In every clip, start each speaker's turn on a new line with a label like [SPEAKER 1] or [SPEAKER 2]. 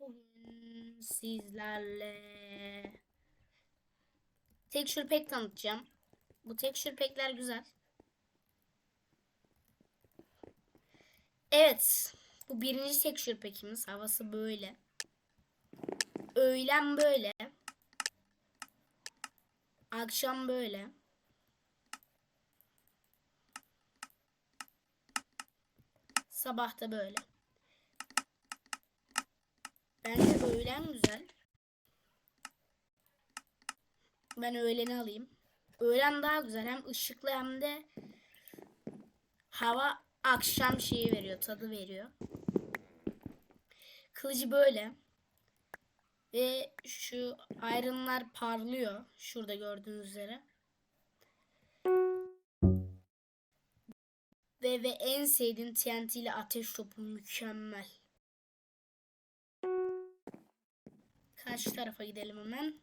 [SPEAKER 1] Bugün sizlerle texture pack tanıtacağım. Bu texture pack'ler güzel. Evet. Bu birinci texture pack'imiz. Havası böyle. Öğlen böyle. Akşam böyle. Sabah da böyle. Bence öğlen güzel. Ben öğleni alayım. Öğlen daha güzel. Hem ışıklı hem de hava akşam şeyi veriyor. Tadı veriyor. Kılıcı böyle. Ve şu ayrınlar parlıyor. Şurada gördüğünüz üzere. Ve ve en sevdiğim TNT ile ateş topu mükemmel. Karşı tarafa gidelim hemen.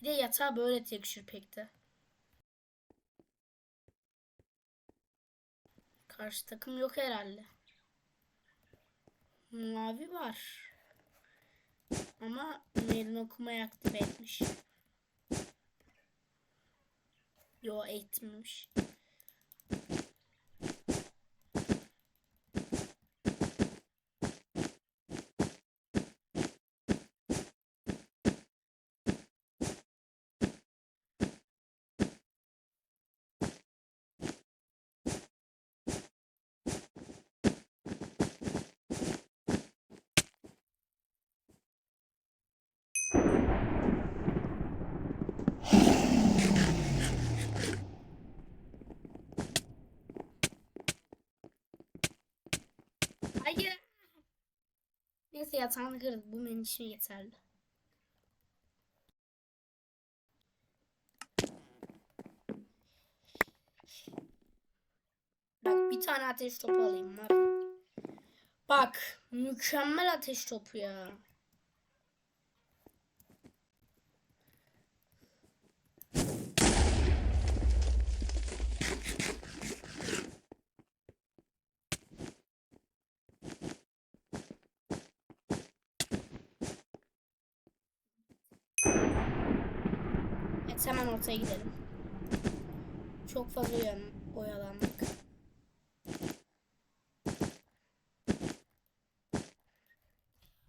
[SPEAKER 1] Bir de yatağı böyle texture pack'te. Karşı takım yok herhalde. Mavi var. Ama meydan okumayı aktive etmiş. Yo etmemiş. Neyse yatağını kırdık. Bu benim için yeterli. Bak bir tane ateş topu alayım. Bak mükemmel ateş topu ya. Evet hemen ortaya gidelim. Çok fazla oyalandık.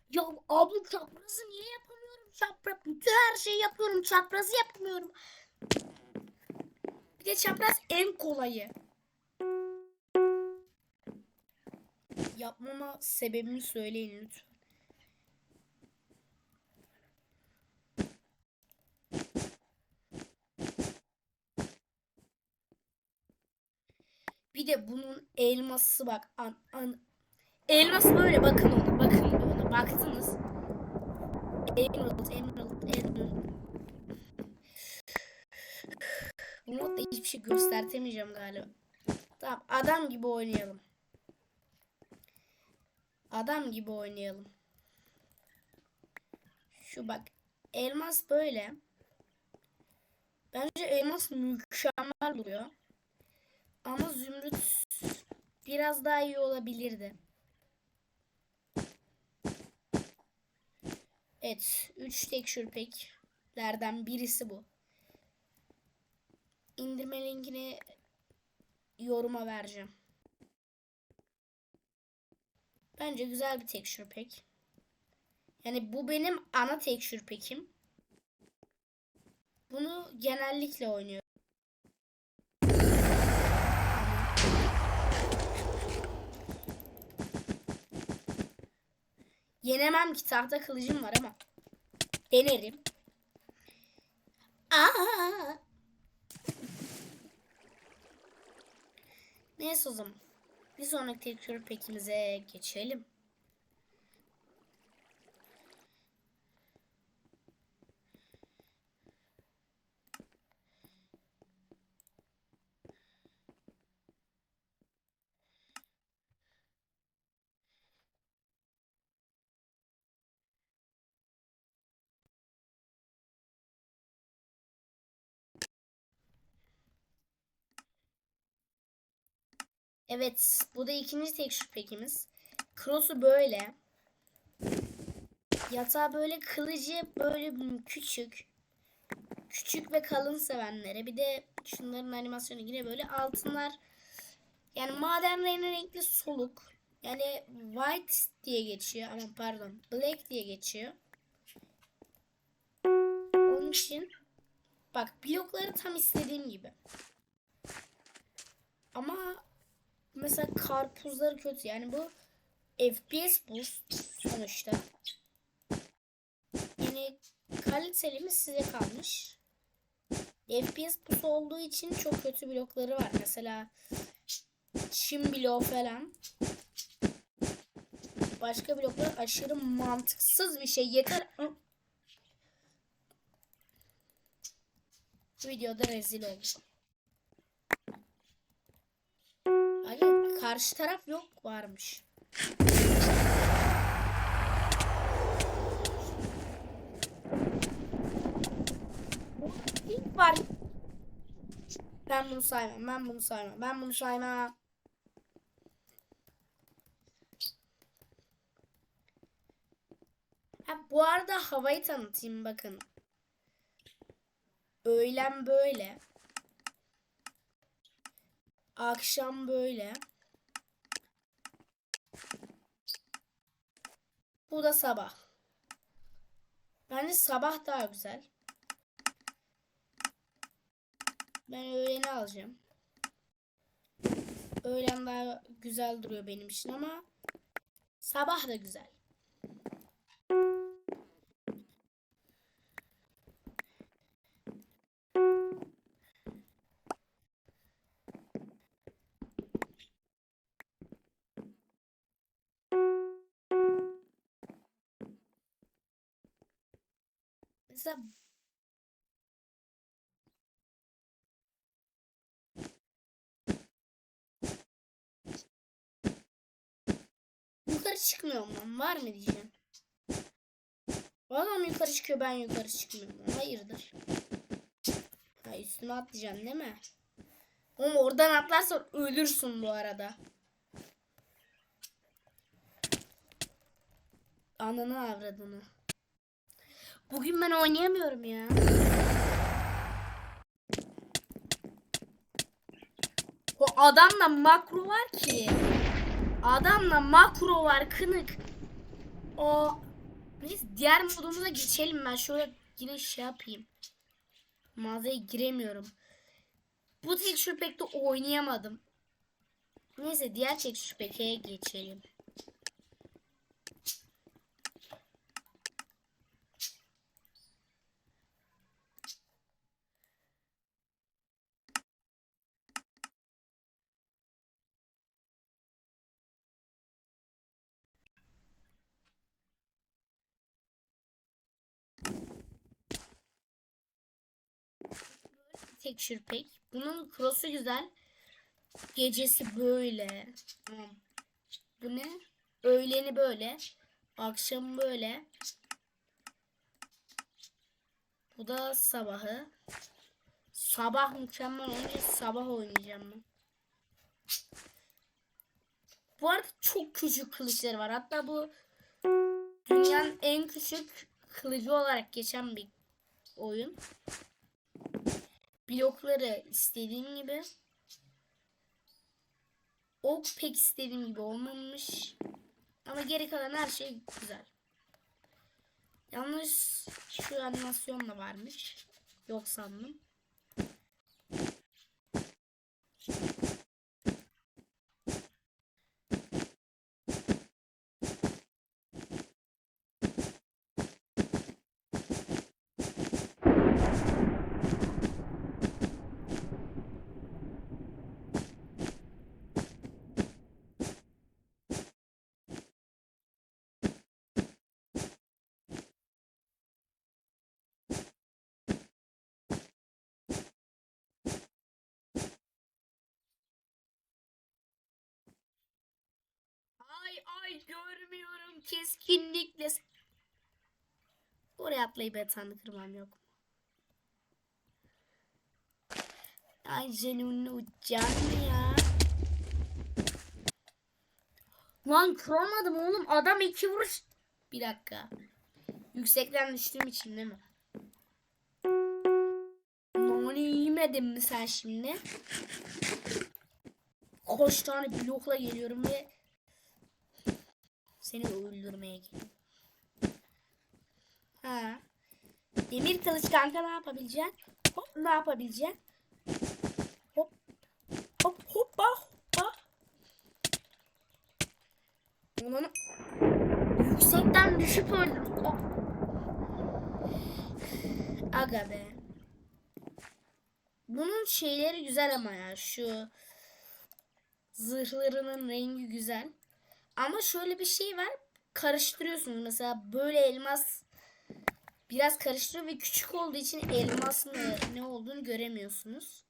[SPEAKER 1] Ya abla çaprazı niye yapamıyorum? Çapraz bütün her şeyi yapıyorum. Çaprazı yapamıyorum. Bir de çapraz en kolayı. Yapmama sebebini söyleyin lütfen. Bir de bunun elması bak. An, an, elması böyle bakın ona. Bakın ona. Baktınız. Emerald, emerald, emerald. Bu modda hiçbir şey göstertemeyeceğim galiba. Tamam adam gibi oynayalım. Adam gibi oynayalım. Şu bak. Elmas böyle. Bence elmas mükemmel duruyor. Ama zümrüt biraz daha iyi olabilirdi. Evet. 3 texture pack'lerden birisi bu. İndirme linkini yoruma vereceğim. Bence güzel bir texture pack. Yani bu benim ana texture pack'im. Bunu genellikle oynuyorum. Yenemem ki tahta kılıcım var ama. Denerim. Aa! Neyse o zaman. Bir sonraki tekrar pekimize geçelim. Evet, bu da ikinci texture pack'imiz. Cross'u böyle. Yatağı böyle kılıcı böyle küçük. Küçük ve kalın sevenlere. Bir de şunların animasyonu yine böyle altınlar. Yani maden rengi renkli soluk. Yani white diye geçiyor ama pardon black diye geçiyor. Onun için bak blokları tam istediğim gibi. Ama mesela karpuzları kötü. Yani bu FPS boost sonuçta. Yani kaliteli mi size kalmış. FPS boost olduğu için çok kötü blokları var. Mesela çim bloğu falan. Başka bloklar aşırı mantıksız bir şey. Yeter. Videoda rezil oldum. Hayır, karşı taraf yok varmış. İlk var. Ben bunu saymam. Ben bunu saymam. Ben bunu saymam. Ha, bu arada havayı tanıtayım bakın. Öğlen böyle. Akşam böyle. Bu da sabah. Bence sabah daha güzel. Ben öğleni alacağım. Öğlen daha güzel duruyor benim için ama sabah da güzel. Mesela yukarı çıkmıyor mu? Var mı diyeceğim. Adam yukarı çıkıyor ben yukarı çıkmıyorum. Hayırdır? Ha üstüme atlayacaksın değil mi? Oğlum oradan atlarsan ölürsün bu arada. Ananı avradını. Bugün ben oynayamıyorum ya. O adamla makro var ki. Adamla makro var kınık. O Neyse diğer modumuza geçelim ben şöyle yine şey yapayım. Mağazaya giremiyorum. Bu texture pack'te oynayamadım. Neyse diğer texture pack'e geçelim. Texture pack. Bunun cross'u güzel. Gecesi böyle. Bu ne? Öğleni böyle. Akşamı böyle. Bu da sabahı. Sabah mükemmel olunca sabah oynayacağım ben. Bu arada çok küçük kılıçları var. Hatta bu dünyanın en küçük kılıcı olarak geçen bir oyun. Blokları istediğim gibi. Ok pek istediğim gibi olmamış. Ama geri kalan her şey güzel. Yalnız şu animasyon da varmış. Yok sandım. Ay ay görmüyorum keskinlikle. Oraya atlayıp yatağını kırmam yok. Ay canımın uçacak mı ya? Lan kıramadım oğlum. Adam iki vuruş. Bir dakika. Yüksekten düştüğüm için değil mi? Nani yemedin mi sen şimdi? Koş tane blokla geliyorum ve seni öldürmeye geliyorum. Ha. Demir kılıç kanka ne yapabileceksin? Hop ne yapabileceksin? Hop. Hop hoppa hoppa. Ulan yüksekten düşüp öldüm. Hop. Aga be. Bunun şeyleri güzel ama ya şu zırhlarının rengi güzel. Ama şöyle bir şey var. Karıştırıyorsunuz. Mesela böyle elmas biraz karıştırıyor ve küçük olduğu için elmasın ne, olduğunu göremiyorsunuz.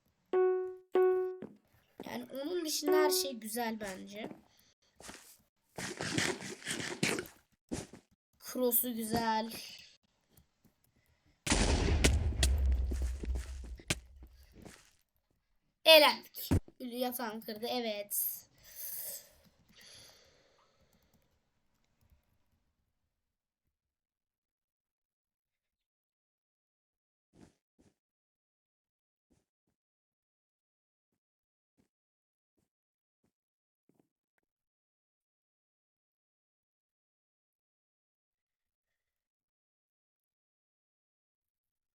[SPEAKER 1] Yani onun dışında her şey güzel bence. Cross'u güzel. Elendik. Yatağını kırdı. Evet.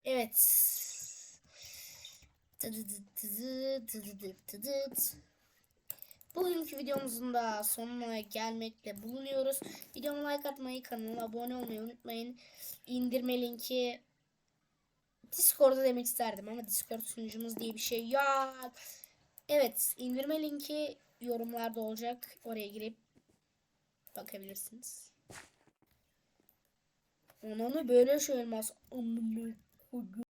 [SPEAKER 1] Evet. Bugünkü videomuzun da sonuna gelmekle bulunuyoruz. Videoma like atmayı, kanala abone olmayı unutmayın. İndirme linki Discord'da demek isterdim ama Discord sunucumuz diye bir şey yok. Evet, indirme linki yorumlarda olacak. Oraya girip bakabilirsiniz. Onu böyle şey olmaz. убил.